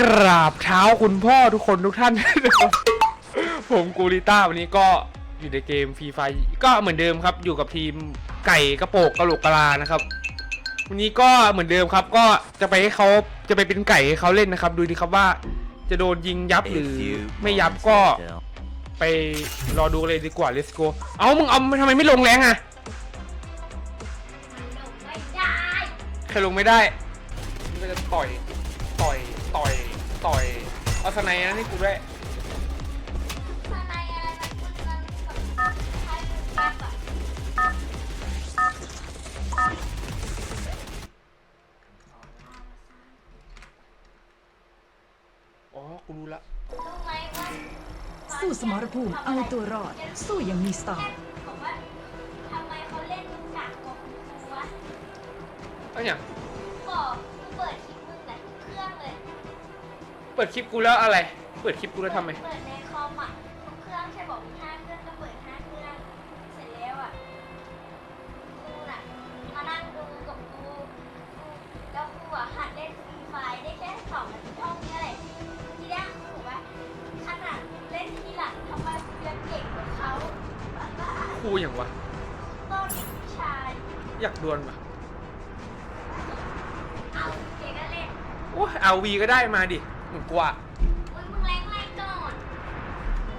กราบเท้าคุณพ่อทุกคนทุกท่าน ผมกูริต้าวันนี้ก็อยู่ในเกมฟรีไฟก็เหมือนเดิมครับ อยู่กับทีมไก่กระโปกกระโหลกกะลานะครับ วันนี้ก็เหมือนเดิมครับ ก็จะไปให้เขาจะไปเป็นไก่ให้เขาเล่นนะครับ ดูดีครับว่าจะโดนยิงยับหรือไม่ยับก็ไปรอดูเลยดีกว่า let's go เอามึงเอาทำไมไม่ลงแรงอะมันลงไม่ได้ใครลงไม่ได้มันก็จะต่อย ต่อย ต่อย ต่อย เอาสไนด์นะนี่กูด้วยข้างในอะไรมันมันมันแบบใครเป็นแป๊บอะอ๋อ กูรู้ละ รู้ไหมว่าสู้สมรภูมิเอาตัวรอด สู้อย่างมีสไตล์บอกว่าทำไมเขาเล่นมึงกากกว่าคุณครูวะ เอาอย่าง เปิดคลิปกูแล้วอะไร เปิดคลิปกูแล้วทำไม เปิดในคอมอะทุกเครื่องใช่บอกมีห้าเครื่องก็เปิดห้าเครื่อง เสร็จแล้วอะกูน่ะมานั่งดูกับกูกูแล้วกูอะหัดเล่นฟรีไฟได้แค่สองนาทีเท่านี้แหละทีแรกกูบอกว่าขนาดเล่นทีหลังทำไมกูยังเก่งกว่าเขาบ้าครูอย่างวะ ๆต้นผู้ชายอยากดวลปะเอาเก่งก็เล่น โอ้เอาวีก็ได้มาดิ เหมือนกูอะมึงมึงแรงไรก่อน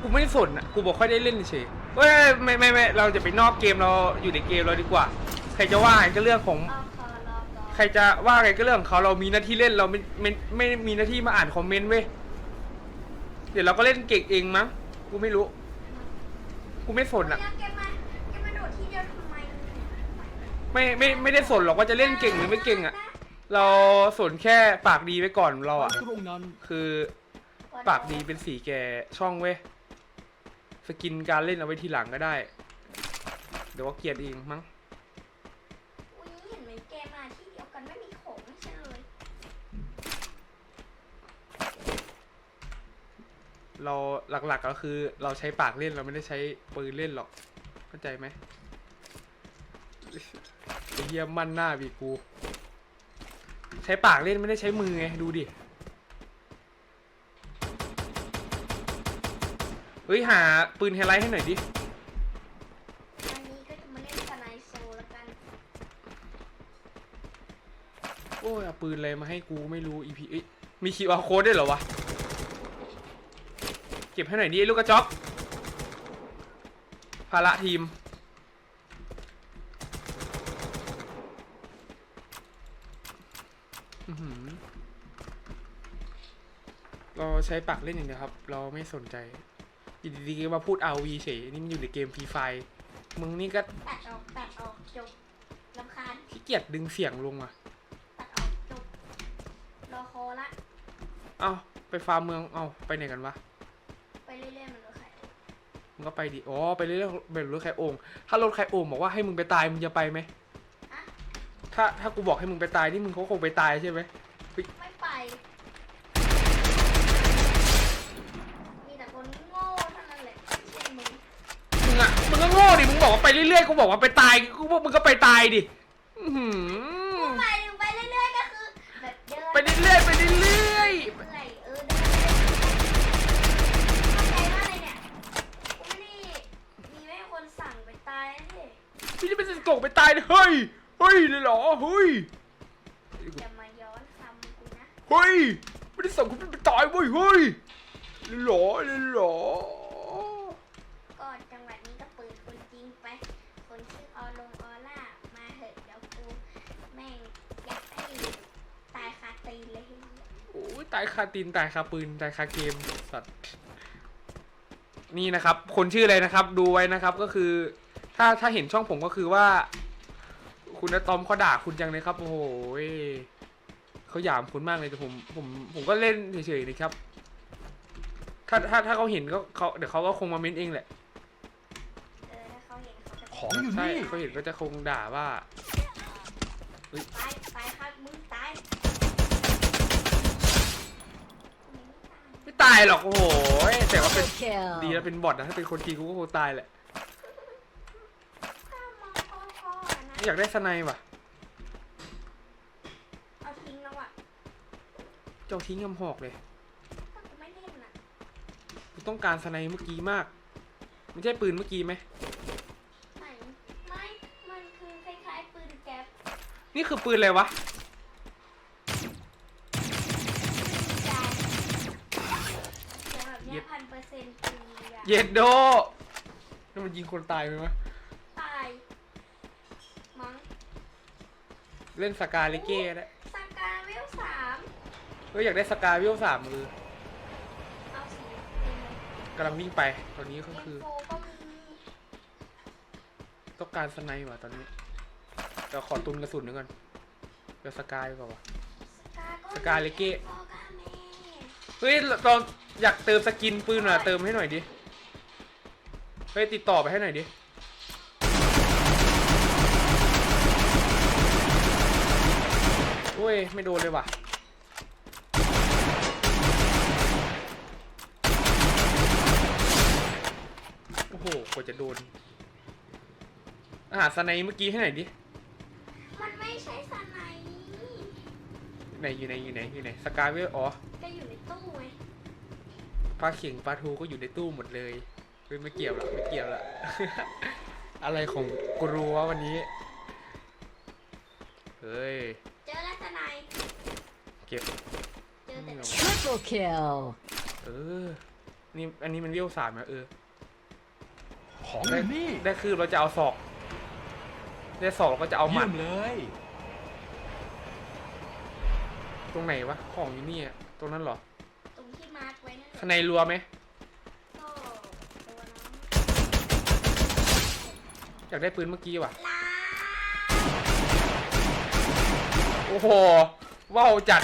กูไม่ได้สนอะกูบอกค่อยได้เล่นเฉยเฮ้ยไม่ไม่ไม่เราจะไปนอกเกมเราอยู่ในเกมเราดีกว่า ใครจะว่าไงก็เรื่องของ เอาคอรอก่อนใครจะว่าไงก็เรื่องของเขาเรามีหน้าที่เล่นเราไม่ไม่ไม่ไม่มีหน้าที่มาอ่านคอมเมนต์เว้ยเดี๋ยวเราก็เล่นเก่งเองมั้งกูไม่รู้ กูไม่สนอะ แล้วแกมาแกมาโดดที่เดียวทำไมไม่ไม่ไม่ได้สนหรอกว่าจะเล่นเก่งหรือไม่เก่งอะ เราสนแค่ปากดีไว้ก่อนเราอะตรงนั้นคือปากดีเป็นสีแกช่องเว้ยสกินการเล่นเอาไว้ทีหลังก็ได้ เดี๋ยวว่าเกลียดเองมั้งอุ้ยเห็นไหมแกมาที่เดียวกันไม่มีของไม่ใช่เลย เราหลักๆก็คือเราใช้ปากเล่นเราไม่ได้ใช้ปืนเล่นหรอก เข้าใจไหมไอ้เยี่ยมมั่นหน้าบีกูใช้ปากเล่นไม่ได้ใช้มือไงดูดิเฮ้ยหาปืนไฮไลท์ให้หน่อยดิอันนี้ก็จะมาเล่นสไนโซแล้วกันโอ้ยเอาปืนอะไรมาให้กูไม่รู้ EP เอ้ยมี QR code ด้วยเหรอวะเก็บให้หน่อยดิไอ้ลูกกระจอกภาระทีม อื้อหือเราใช้ปากเล่นอย่างเดียวครับ เราไม่สนใจอยู่ดีๆก็มาพูด RV เฉยนี่มันอยู่ในเกมฟรีไฟมึงนี่ก็ตัดออกตัดออกจบลำคาญขี้เกียจดึงเสียงลงอะตัดออกจบรอคอละเอ้าไปฟาร์มเมืองเอ้าไปไหนกันวะไปเรื่อยๆมันรถไข่มึงก็ไปดิอ๋อไปเรื่อยๆแบบรถใครโอ่งถ้ารถใครโอ่งบอกว่าให้มึงไปตายมึงจะไปไหมอะถ้าถ้ากูบอกให้มึงไปตายนี่มึงเขาคงไปตายใช่ไหมไม่ไป มีแต่คนโง่เท่านั้นแหละเช่นมึง มึงอะมึงก็โง่ดิ มึงบอกว่าไป เรื่อยๆกูบอกว่าไปตายกูบอกมึงก็ไปตายดิอื้อหือไปถึงไปเรื่อยๆก็คือแบบเดินไปเรื่อยๆไปเรื่อยเมื่อยเออเดินเข้าใจว่าอะไรเนี่ยกูไม่ได้มีไม่ให้คนสั่งไปตายนะเฮ้ยๆพี่จะเป็นสกงไปตายดิเฮ้ย เฮ้ยเลยเหรอ เฮ้ย อย่ามาย้อนคำกูนะ เฮ้ย ไม่ได้สั่งคุณไปตายเว้ย เฮ้ยเลยเหรอเลยเหรอ ก็จังหวัดนี้ก็เปิดคนจริงไป คนชื่อออลงออล่า มาเหอะเดี๋ยวกูแม่งอยากให้ตายคาตีนเลยเฮ้ย โอ้ย ตายคาตีนตายคาปืนตายคาเกมสัตว์นี่นะครับ คนชื่ออะไรนะครับ ดูไว้นะครับก็คือ ถ้าถ้าเห็นช่องผมก็คือว่า คุณอะตอมเขาด่าคุณจังเลยครับ โอ้โหยเขาหยามคุณมากเลยแต่ผม ผมผมก็เล่นเฉยๆนะครับ ถ้าถ้าถ้าเขาเห็นก็เขาเดี๋ยวเขาก็คงมาเม้นเองแหละ เออถ้าเขาเห็นเขาจะของอยู่ใช่นี่ เขาเห็นก็จะคงด่าว่าตายตายครับมึงตาย ไม่ตายหรอกโอ้โหยแต่ว่าเป็นคิลดีแล้วเป็นบอทนะถ้าเป็นคนจริงกูก็คงตายแหละข้ามมองพ่อพ่อนะอยากได้สไนป์ว่ะ เอาทิ้งแล้วอะเจ้าทิ้งคำหอกเลยก็กูไม่เล่นอะกูต้องการสไนเมื่อกี้มากไม่ใช่ปืนเมื่อกี้ไหมไหนไม่ มันคือคล้ายๆปืนแก๊ปนี่คือปืนอะไรวะ ยายเดี๋ยวแบบเนี้ยพั นเปอร์เซ็นต์ปืนยาเย็ดโดนี่มันยิงคนตายไหมวะตาย มั้งเล่นสกาเลเก้ได้สกาเวลสามเฮ้ยอยากได้สกาวิวสามมือเอาสีเต็มเลยกำลังวิ่งไป ตอนนี้ก็เอ็นคือโฟก็มีต้องการสไนว่ะตอนนี้เดี๋ยวขอตุนกระสุนหนึงก่อนเดี๋ยวสกายก่อนวะ สกาก็สกาเลเก้โฟกา เฮ้ยเราอยากเติมสกินปืนหน่อยเติมให้หน่อยดิ เฮ้ยติดต่อไปให้หน่อยดิ โอ้ย ไม่โดนเลยว่ะ โอ้โหกว่าจะโดนอาหารสไนเมื่อกี้ให้หน่อยดิ มันไม่ใช่สไนด์ ไหนอยู่ไหนอยู่ไหนอยู่ไหนสกายเวลอ๋อก็อยู่ในตู้ไงปลาเข่งปลาทูก็อยู่ในตู้หมดเลยเฮ้ยไม่เกี่ยวหรอกไม่เกี่ยวละ อะไรของกูรู้วะวันนี้ เฮ้ย เจอแล้วสไนด์เก็บ เจอแต่ Triple kill เออ นี่อันนี้มันเวลสามนะเออ ของอได้ยู่นี่ได้คือเราจะเอาศอก ได้ศอกเราก็จะเอาหมัเยี่ดยมเลย ตรงไหนวะ ของอยู่นี่อะตรงนั้นเหรอ ตรงที่มาร์กไว้นั่นแหข้างละในรัวไหม ก็ตัวน้องอยากได้ปืนเมื่อกี้ว่ะ ลาโอ้โห ว้าวจัด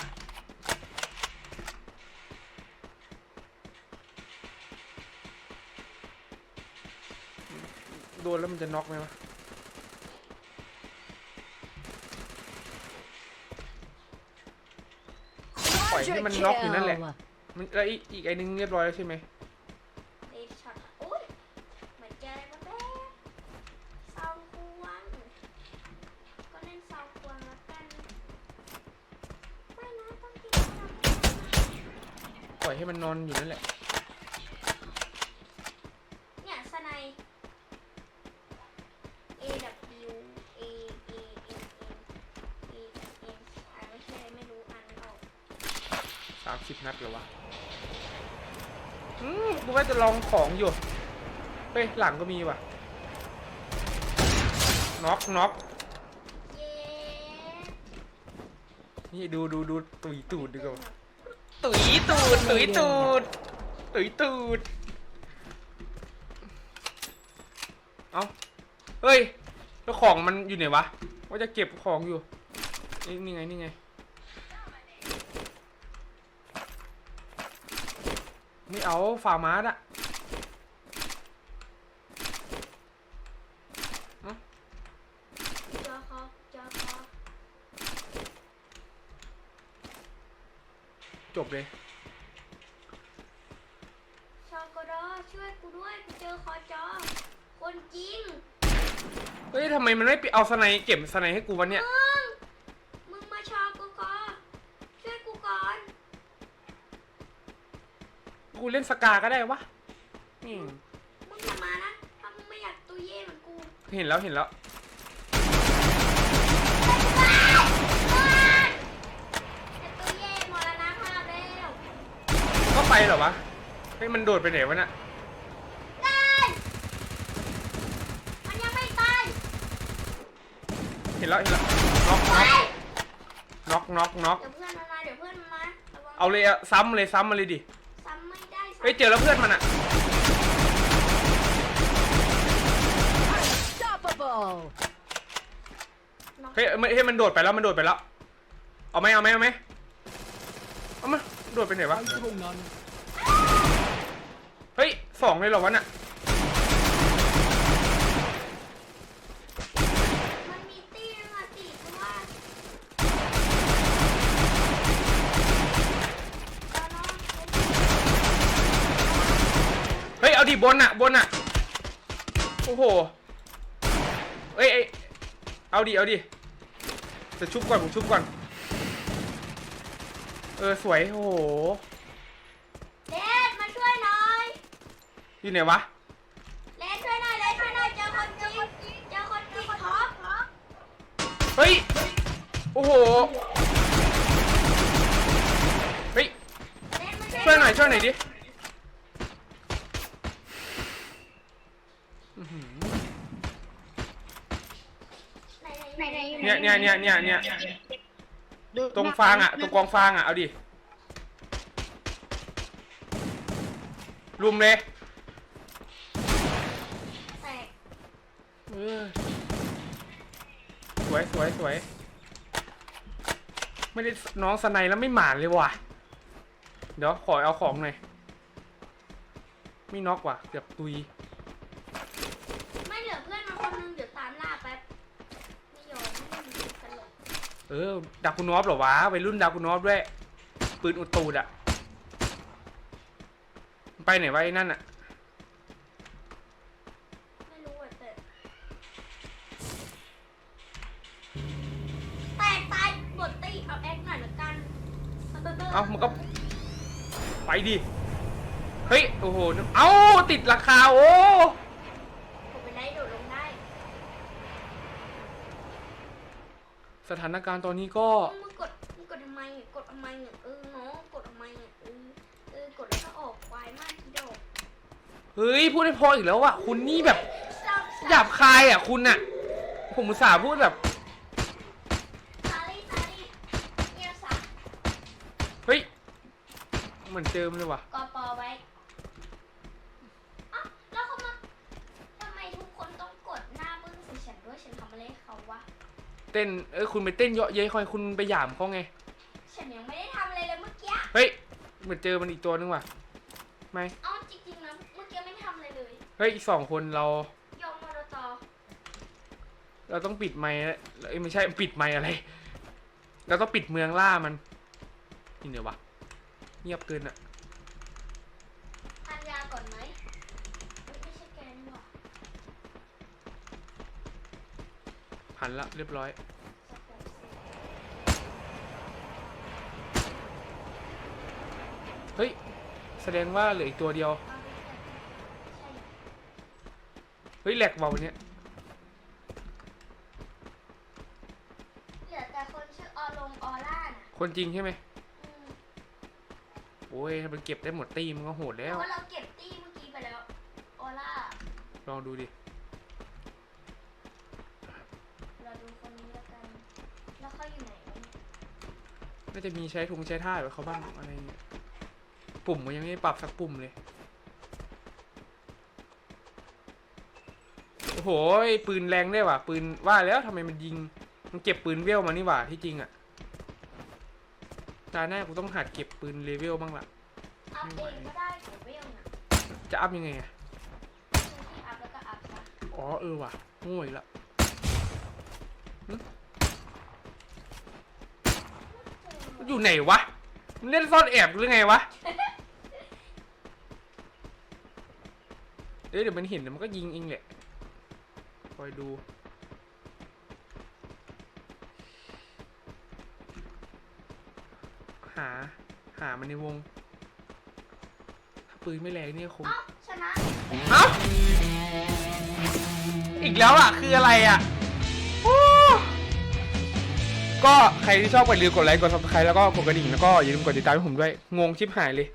โดนแล้วมันจะน็อกไหมวะ ปล่อยให้มันน็อกอยู่นั่นแหละมันแล้วอีกอีกไอ้นึงเรียบร้อยแล้วใช่ไหมเดชช็อตโอ้ยเหมือนเจออะไรมาแป๊บซาวควงก็เล่นซาวควงแล้วกันไม่นะต้องกินซาวควงปล่อยให้มันนอนอยู่นั่นแหละ ว่าจะลองของอยู่ เฮ้ย หลังก็มีว่ะ น็อกน็อกนี่ดูดูดูตุยตูดดีกว่าตุยตูดตุยตูดตุยตูด เอาเฮ้ย แล้วของมันอยู่ไหนวะ ว่าจะเก็บของอยู่ นี่ไง นี่ไง ไม่เอาฝ่ามาร์ดอะจอคอจอคอจบเลย ชอกดอช่วยกูด้วยกูเจอคอจอ คนจริงเฮ้ยทำไมมันไม่ไปเอาสไนเก็บสไนให้กูวะเนี่ยมึงมึงมาชอกูก่อนช่วยกูก่อน กูเล่นสกาก็ได้วะอืมมึงอย่ามานะถ้ามึงไม่อยากตัวเย่เหมือนกูเห็นแล้วเห็นแล้วแต่ตัวเย่มรณภาพแล้วก็ไปเหรอวะเฮ้ยมันโดดไปไหนวะน่ะได้มันยังไม่ตายเห็นแล้วเห็นแล้วน็อกไปน็อกน็อกน็อกเดี๋ยวเพื่อนมันมาเดี๋ยวเพื่อนมันมาระวังเอาเลยอะซ้ำเลยซ้ำมาเลยดิ ฮ้ยเจอแล้วเพื่อนมันอะ Unstoppable น้องเฮ้ยมันเฮ้ยมันโดดไปแล้วมันโดดไปแล้ว เอาไหมเอาไหมเอาไหมเอามาโดดไปไหนไปวะ ตรงนั้น เฮ้ยสองเลยเหรอวะน่ะ มันมีตี้มาสี่ตัวเอาน้อง เฮ้ยเอาดิ บนอะบนอะโอ้โหเอ้ยเอ้ยเอาดิเอาดิจะชุบก่อนผมชุบก่อน เออสวยโอ้โหเลสมาช่วยหน่อยอยู่ไหนวะเลสช่วยหน่อยเลสช่วยหน่อยเจอคนจริงเจอคนจริงท็อปเฮ้ยโอ้โหเฮ้ยเลสมาช่วยหน่อยช่วยหน่อยดิอื้อหือ ไหนไหนอยู่ เนี่ยเนี่ยเนี่ยเนี่ยเนี่ยตรงฟางอะ ตรงกองฟางอะ เอาดิ รุมเลยแตกเออสวยสวยสวย ไม่ได้น้องสไนแล้วไม่หมานเลยว่ะ เดี๋ยวขอเอาของหน่อย ไม่น็อกว่ะ เกือบตุย ไม่เหลือเพื่อนมาคนนึงเดี๋ยวตามล่าแป๊บไม่ยอมไม่มีตลก เออดาคุณนอฟเหรอวะวัยรุ่นดาคุณนอฟด้วย ปืนอุดตูดอะมันไปไหนวะไอ้นั่นอะไม่รู้อะแต่แตกตายบทตีเอาแอคหน่อยละกันเอ้ามันก็ไปดิ เฮ้ย โอ้โห เอ้า ติดราคาโอ้ ผมเป็นไดโดดลงได้ สถานการณ์ตอนนี้ก็มึงกดมึงกดทำไมอะกดทำไมอะเออน้องกดทำไมอะเออเออกดแล้วก็ออกควายมากทีเดียวเฮ้ยพูดให้พออีกแล้วอะคุณนี่แบบเศร้าหยาบคายอะคุณอะผมอุตส่าห์พูดแบบ ซาลี่ซาลี่เงียบสักเฮ้ยเหมือนเจอมนเลยว่ะ กอปอไว้อ้าวแล้วเขามาทำไมทุกคนต้องกดหน้าบึ้งใส่ฉันด้วยฉันทำอะไรให้เขาวะ เต้นเอ้ยคุณไปเต้นเยอะเย้ยคอยคุณไปหยามเขาไง ฉันยังไม่ได้ทำอะไรเลยเมื่อกี้เฮ้ยเหมือนเจอมันอีกตัวนึงว่ะไม่เอ้าจริงๆนะเมื่อกี้ไม่ทำอะไรเลยเฮ้ยอีกสองคนเรา ยอมมรตอเราต้องปิดไมค์แล้วเอ้ยไม่ใช่ปิดไมค์อะไร เราต้องปิดเมืองล่ามันนี่เดี๋ยววะเงียบเกินอะทานยาก่อนไหมเฮ้ยไม่ใช่แกนี่หว่า หันละเรียบร้อยสแปมเซลล์เฮ้ย แสดงว่าเหลืออีกตัวเดียวเอาไม่ใช่ใช่เฮ้ยแหลกเบาเนี่ยเหลือแต่คนชื่อออลงออล่าน่ะคนจริงใช่ไหมอืมโอ้ยถ้ามันเก็บได้หมดตีมันก็โหดเพแล้วราะว่าเราเก็บตี้เมื่อกี้ไปแล้ว ออล่า ลองดูดิ เราดูคนนี้แล้วกัน แล้วเขาอยู่ไหนวะเนี่ย น่าจะมีใช้ทุงใช้ท่าแบบเขาบ้างอะไรเงี้ย ปุ่มมันยังไม่ได้ปรับสักปุ่มเลย โอ้โหปืนแรงได้ว่ะ ปืนว่าแล้วทำไมมันยิง มันเก็บปืนเวลมานี่หว่าที่จริงอะตาหน้ากูต้องหัดเก็บปืนเลเวลบ้างละอัพเองก็ได้เดี๋ยวเวลน่ะจะอัพยังไงอะซื้อที่อัพแล้วก็อัพซะอ๋อเออว่ะโง่อีกละ อยู่ไหนวะมันเล่นซ่อนแอบหรือไงวะเอ้ยเดี๋ยวมันเห็นเดี๋ยวมันก็ยิงเองแหละคอยดูหาหามันในวง ถ้าปืนไม่แรงเนี่ยคงเอ้าชนะ เอ้า อีกแล้วอะ คืออะไรอะโอ้ ก็ใครที่ชอบกดลืมกดไลค์กดซับสไครต์แล้วก็กดกระดิ่งแล้วก็อย่าลืมกดติดตามให้ผมด้วยงงชิบหายเลย